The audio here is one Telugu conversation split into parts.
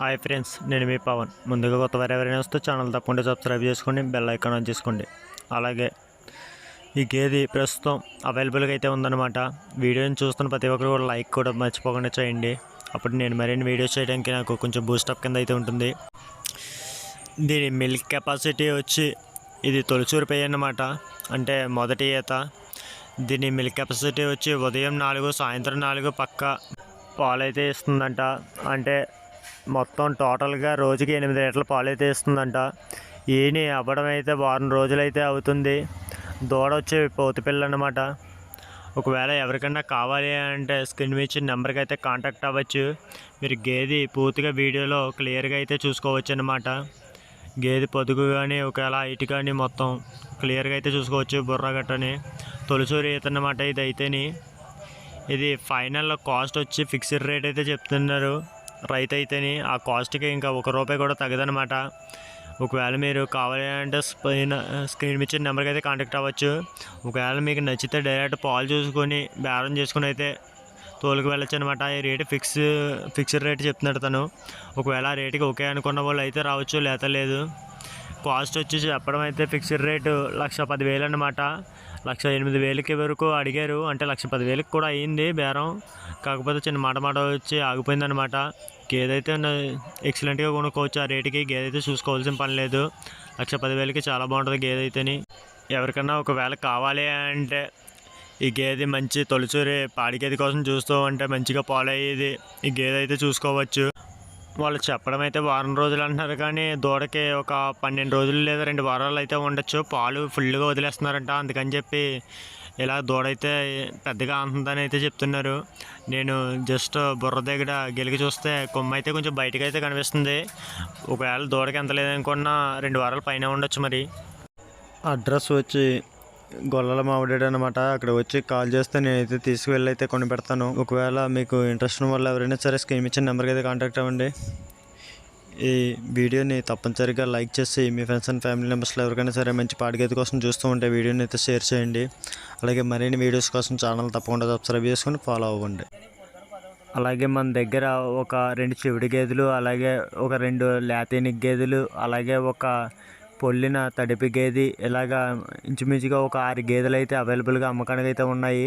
హాయ్ ఫ్రెండ్స్ నేను మీ పవన్. ముందుగా కొత్త వారు ఎవరైనా వస్తే ఛానల్ తప్పకుండా సబ్స్క్రైబ్ చేసుకోండి బెల్ ఐకాన్ ఆన్ చేసుకోండి. అలాగే ఈ గేది ప్రస్తుతం అవైలబుల్గా అయితే ఉందన్నమాట. వీడియోని చూస్తున్న ప్రతి ఒక్కరు కూడా లైక్ కూడా మర్చిపోకుండా చేయండి. అప్పుడు నేను మరిన్ని వీడియోస్ చేయడానికి నాకు కొంచెం బూస్టప్ కింద అయితే ఉంటుంది. దీని మిల్క్ కెపాసిటీ వచ్చి ఇది తొలిచూరు పేయ అన్నమాట. అంటే మొదటి ఈత. దీని మిల్క్ కెపాసిటీ వచ్చి ఉదయం నాలుగు సాయంత్రం నాలుగు పక్క పాలైతే ఇస్తుందంట. అంటే మొత్తం టోటల్గా రోజుకి ఎనిమిది లీటర్ల పాలు అయితే ఇస్తుందంట. ఈయన అవ్వడం అయితే వారం రోజులైతే అవుతుంది. దూడ వచ్చే పోతు పిల్ల అనమాట ఒకవేళ ఎవరికైనా కావాలి అంటే స్క్రీన్ మీద ఇచ్చిన నెంబర్కి అయితే కాంటాక్ట్ అవ్వచ్చు. మీరు గేది పూర్తిగా వీడియోలో క్లియర్గా అయితే చూసుకోవచ్చు అనమాట గేదె పొదుగు కానీ ఒకవేళ ఇటు కానీ మొత్తం క్లియర్గా అయితే చూసుకోవచ్చు బుర్ర గట్టని. తొలిసూరి ఈత అనమాట ఇది అయితేని ఇది ఫైనల్ కాస్ట్ వచ్చి ఫిక్స్డ్ రేట్ అయితే చెప్తున్నారు. రైతు అయితేనే ఆ కాస్ట్కి ఇంకా ఒక రూపాయి కూడా తగ్గదనమాట ఒకవేళ మీరు కావాలి అంటే పైన స్క్రీన్ ఇచ్చిన నెంబర్కి అయితే కాంటాక్ట్ అవ్వచ్చు. ఒకవేళ మీకు నచ్చితే డైరెక్ట్ పాలు చూసుకొని బేరం చేసుకుని అయితే తోలుకు వెళ్ళొచ్చు అనమాట ఈ రేటు ఫిక్స్ ఫిక్స్డ్ రేట్ చెప్తున్నాడు తను. ఒకవేళ ఆ రేటుకి ఓకే అనుకున్న వాళ్ళు అయితే రావచ్చు లేత లేదు. కాస్ట్ వచ్చి చెప్పడం అయితే ఫిక్స్డ్ రేటు లక్ష పదివేలు అనమాట లక్ష ఎనిమిది వేలకి వరకు అడిగారు. అంటే లక్ష పదివేలకి కూడా అయ్యింది బేరం. కాకపోతే చిన్న మాట మాట వచ్చి ఆగిపోయిందనమాట గేదైతే ఎక్సలెంట్గా కొనుక్కోవచ్చు. ఆ రేటుకి గేదైతే చూసుకోవాల్సిన పని లేదు. లక్ష పదివేలకి చాలా బాగుంటుంది గేదైతేని. ఎవరికన్నా ఒకవేళ కావాలి అంటే ఈ గేదె మంచి తొలిచూరి పాడి గేదె కోసం చూస్తూ ఉంటే మంచిగా పాలు అయ్యేది ఈ గేదె అయితే చూసుకోవచ్చు. వాళ్ళు చెప్పడం అయితే వారం రోజులు అంటున్నారు కానీ దూడకి ఒక పన్నెండు రోజులు లేదా రెండు వారాలు అయితే ఉండొచ్చు. పాలు ఫుల్గా వదిలేస్తున్నారంట. అందుకని చెప్పి ఇలా దూడైతే పెద్దగా అంటుందని అయితే చెప్తున్నారు. నేను జస్ట్ బుర్ర దగ్గర గెలికి చూస్తే కొమ్మ అయితే కొంచెం బయటకు అయితే కనిపిస్తుంది. ఒకవేళ దూడకి ఎంత లేదనుకున్నా రెండు వారాల పైన ఉండొచ్చు మరి. అడ్రస్ వచ్చి గొల్లల మామిడాడు అనమాట అక్కడ వచ్చి కాల్ చేస్తే నేనైతే తీసుకువెళ్ళి అయితే కొని పెడతాను ఒకవేళ మీకు ఇంట్రెస్ట్ ఉన్న వాళ్ళు ఎవరైనా సరే స్కీమ్ ఇచ్చిన నెంబర్కి అయితే కాంటాక్ట్ అవ్వండి. ఈ వీడియోని తప్పనిసరిగా లైక్ చేసి మీ ఫ్రెండ్స్ అండ్ ఫ్యామిలీ మెంబర్స్లో ఎవరికైనా సరే మంచి పాడిగేది కోసం చూస్తూ ఉంటే వీడియోని అయితే షేర్ చేయండి. అలాగే మరిన్ని వీడియోస్ కోసం ఛానల్ తప్పకుండా సబ్స్క్రైబ్ చేసుకొని ఫాలో అవ్వండి. అలాగే మన దగ్గర ఒక రెండు చెవిడి గేదెలు అలాగే ఒక రెండు లాతినిక్ గేదెలు అలాగే ఒక పొల్లిన తడిపి గేదె ఇలాగా ఇంచుమించుగా ఒక ఆరు గేదెలు అయితే అవైలబుల్గా అమ్మకానికి అయితే ఉన్నాయి.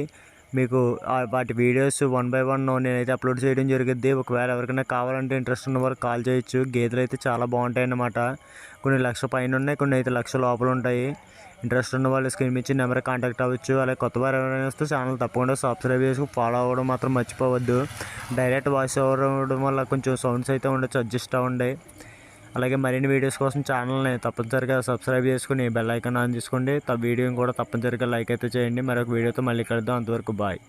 మీకు వాటి వీడియోస్ వన్ బై వన్ నేనైతే అప్లోడ్ చేయడం జరుగుద్ది. ఒకవేళ ఎవరికైనా కావాలంటే ఇంట్రెస్ట్ ఉన్న వారు కాల్ చేయొచ్చు. గేదెలు అయితే చాలా బాగుంటాయి అన్నమాట కొన్ని లక్ష పైన ఉన్నాయి కొన్ని అయితే లక్ష లోపల ఉంటాయి ఇంట్రెస్ట్ ఉన్న వాళ్ళు స్క్రీన్ ఇచ్చి నెంబర్ కాంటాక్ట్ అవ్వచ్చు. అలాగే కొత్త వారు ఎవరైనా వస్తే ఛానల్ తప్పకుండా సబ్స్క్రైబ్ చేసి ఫాలో అవ్వడం మాత్రం మర్చిపోవద్దు. డైరెక్ట్ వాయిస్ అవ్వడం వల్ల కొంచెం సౌండ్స్ అయితే ఉండొచ్చు అడ్జస్ట్ అవ్వండి. అలాగే మరిన్ని వీడియోస్ కోసం ఛానల్ని తప్పనిసరిగా సబ్స్క్రైబ్ చేసుకుని బెల్ ఐకాన్ ఆన్ చేసుకోండి. వీడియోని కూడా తప్పనిసరిగా లైక్ అయితే చేయండి. మరొక వీడియోతో మళ్ళీ కలుద్దాం. అంతవరకు బాయ్.